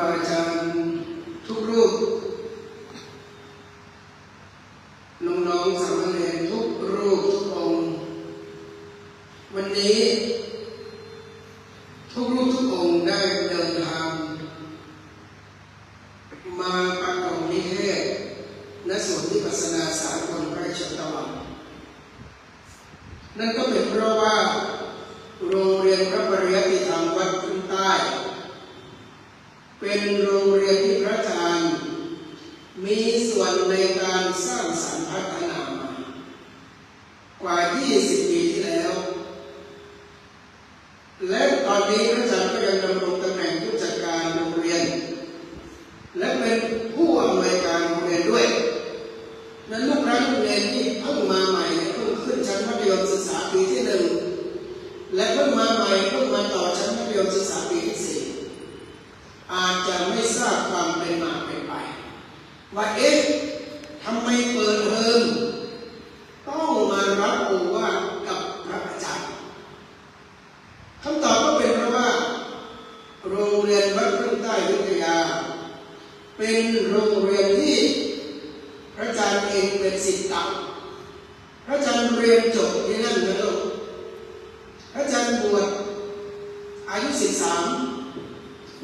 าอาจารย์ทุกรูปน้องๆสามเณรทุกรูปทุกองค์วันนี้ ทุกรูปทุกองค์ได้เดินทาง มาประกอบนิเทศและสวนวิปัสสนาสากลพระราชตะวันนั่นก็เป็นเพราะว่าโรงเรียนพระปริยติธรรมวัดขึ้นใต้ เป็นโรงเรียนที่พระอาจารย์ มีส่วนในการสร้างสรรค์พัฒนามากว่า 20 ปีที่แล้ว และตอนนี้พระอาจารย์ก็ยังดำรงตำแหน่งผู้จัดการโรงเรียน และเป็นผู้อำนวยการโรงเรียนด้วย นั้นลูกรักลูกเรียนที่เพิ่งมาใหม่เนี่ยเพิ่งขึ้นชั้นมัธยมศึกษาปีที่หนึ่งและเพิ่งมาใหม่เพิ่งมาต่อชั้นมัธยมศึกษาปีที่สี่ อาจจะไม่ทราบความเป็นมาเป็นไป ว่าเอ๊ะทำไมเปิดเทอมต้องมารับโอวาทกับพระอาจารย์คำตอบก็เป็นเพราะว่า โรงเรียนวัดรุ่งใต้วิทยา เป็นโรงเรียนที่พระอาจารย์เองเป็นศิษย์เก่าพระอาจารย์เรียนจบที่นั่นนะลูกพระอาจารย์บวชอายุสิบสาม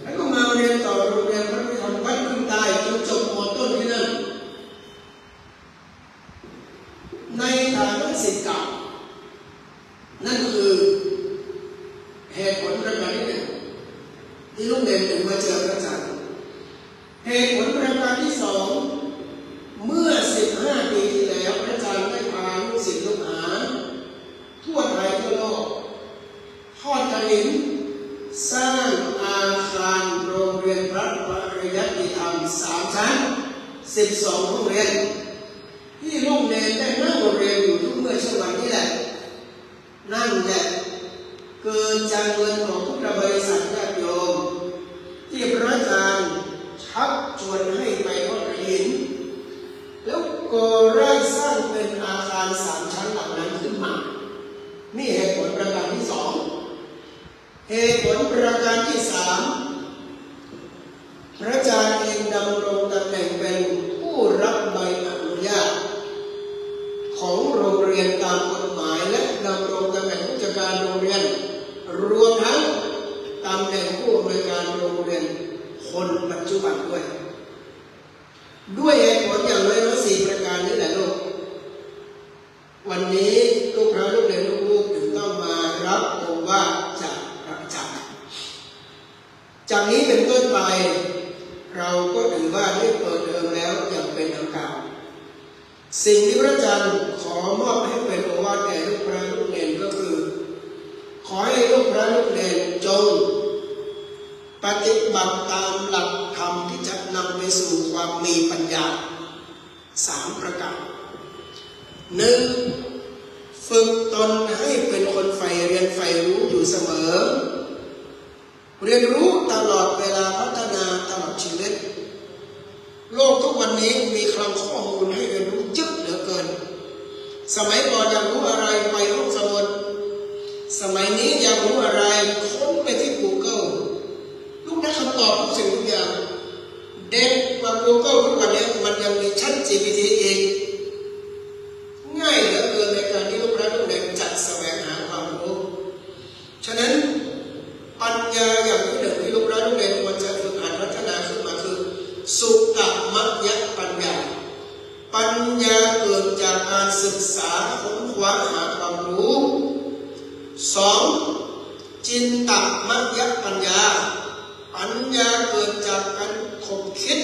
แล้วก็มาเรียนต่อโรงเรียนพระพุทธธรรมวัดขึ้นใต้จนจบมต้นที่นั่น ในฐานะศิษย์เก่า นั่นคือเหตุผลประการที่หนึ่งที่ลูกเรียนถึงมาเจอพระอาจารย์ เหตุผลประการที่สอง เมื่อ 15 ปีที่แล้วพระอาจารย์ได้พาลูกศิษย์ลูกหา ทั่วไทยทั่วโลกทอดกระถินสร้างอาคารโรงเรียนพระปริยัติธรรมสามชั้น 12โรง เรียนที่ลูกเนรได้นั่งเรียนอยู่ทุกเมื่อช่วงวันนี้แหละ นั่นแหละเกิดจากเงินของพุทธบริษัทญาติโยม ที่พระอาจารย์ชักชวนให้ไปทอดกระถิน แล้วก่อร่างสร้างเป็นอาคารสามชั้นหลังนั้นขึ้นมา นี่เหตุผลประการที่สองเหตุผลประการที่สามพระอาจารย์ จจุบันด้วย ด้วยเหตุผลอย่างน้อยๆสี่ประการนี้แหละลูก วันนี้ลูกพระลูกเรียนลูกๆถึงต้องมารับโอวาจากพระจารจากนี้เป็นต้นไป เราก็ถือว่าได้เปิดเทอมแล้วอย่างเป็นทางการสิ่งที่พระอาจารย์ขอมอบให้เป็นโอวาทแก่ลูกพระลูกเรียนก็คือ ขอให้ลูกพระลูกเรียนจง ปฏิบัติตามหลักธรรมที่จะนำไปสู่ความมีปัญญาสามประการหนึ่งฝึกตนให้เป็นคนใฝ่เรียนใฝ่รู้อยู่เสมอ เรียนรู้ตลอดเวลาพัฒนาตลอดชีวิต โลกทุกวันนี้มีคลังข้อมูลให้เรียนรู้เยอะเหลือเกิน สมัยก่อนอยากรู้อะไรไปห้องสมุดสมัยนี้อยากรู้อะไร สุตมัญญปัญญา ปัญญาเกิดจากการศึกษาค้นคว้าหาความรู้สองจินตมัญญปัญญา ปัญญาเกิดจากการคบคิด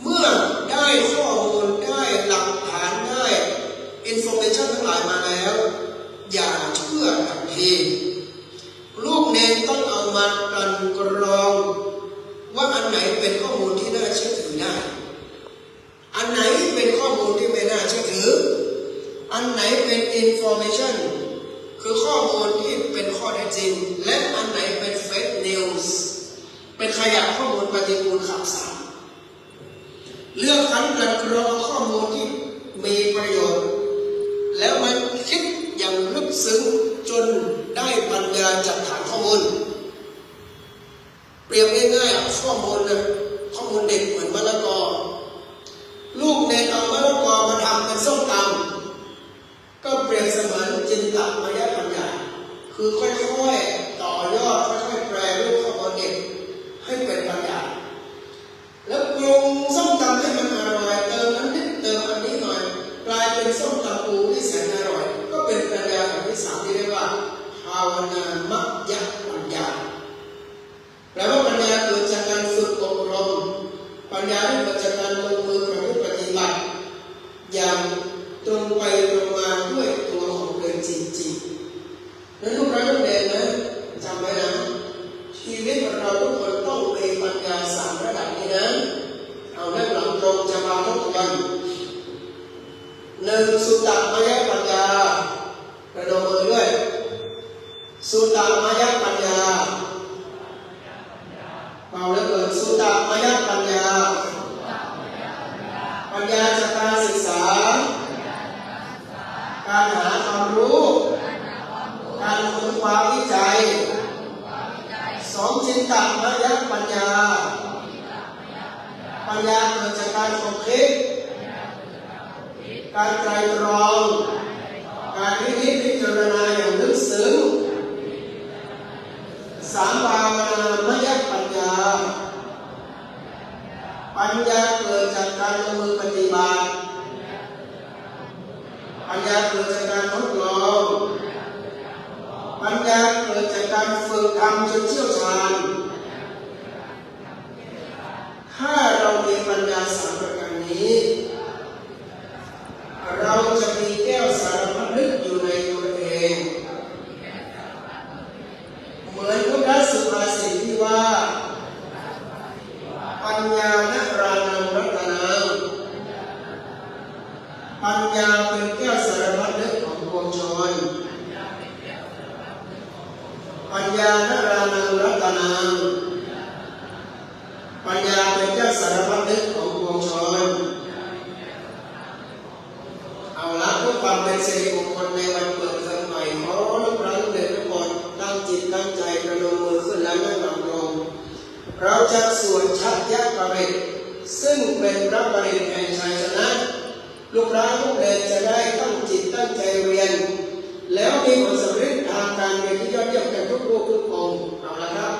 เมื่อได้ข้อ็น information คือข้อมูลที่เป็นข้อเท็จจริง และอันไหนเป็น fake news เป็นขยะข้อมูลปฏิกูลข่าวสารเลือกคันกลันกรองข้อมูลที่มีประโยชน์ แล้วมันคิดอย่างลึกซึ้งจนได้ปัญญาจากฐานข้อมูล เปรียบง่ายๆข้อมูลนะข้อมูลเด็กเหมือนมะละกอ หลักระยะปัญญาคือค่อย สุตตามายปัญญาเบาแล้วเกิดสุตตามายปัญญา ปัญญาจากการศึกษา การหาความรู้ การค้นคว้าวิจัย สองจินตามายปัญญา ปัญญาเกิดจากการคบคิด การไตรตรอง การวิจิตรพิจารณาอย่างลึกซึ้ง สามภาวนามยปัญญา ปัญญาเกิดจากการลงมือปฏิบัติ ปัญญาเกิดจากการทดลอง ปัญญาเกิดจากการฝึกทำจนเชี่ยวชาญ ถ้าเรามีปัญญาสามประการนี้ จากส่วนชัดยกวทซึ่งเป็นพระปริแห่งชัยชนะ ลูกหลานลูกเรนจะได้ตั้งจิตตั้งใจเรียน แล้วมีผลสำเร็จทางการเรียนที่ยอดเยี่ยมกันทุกรูปทุกองค์เอาละครับ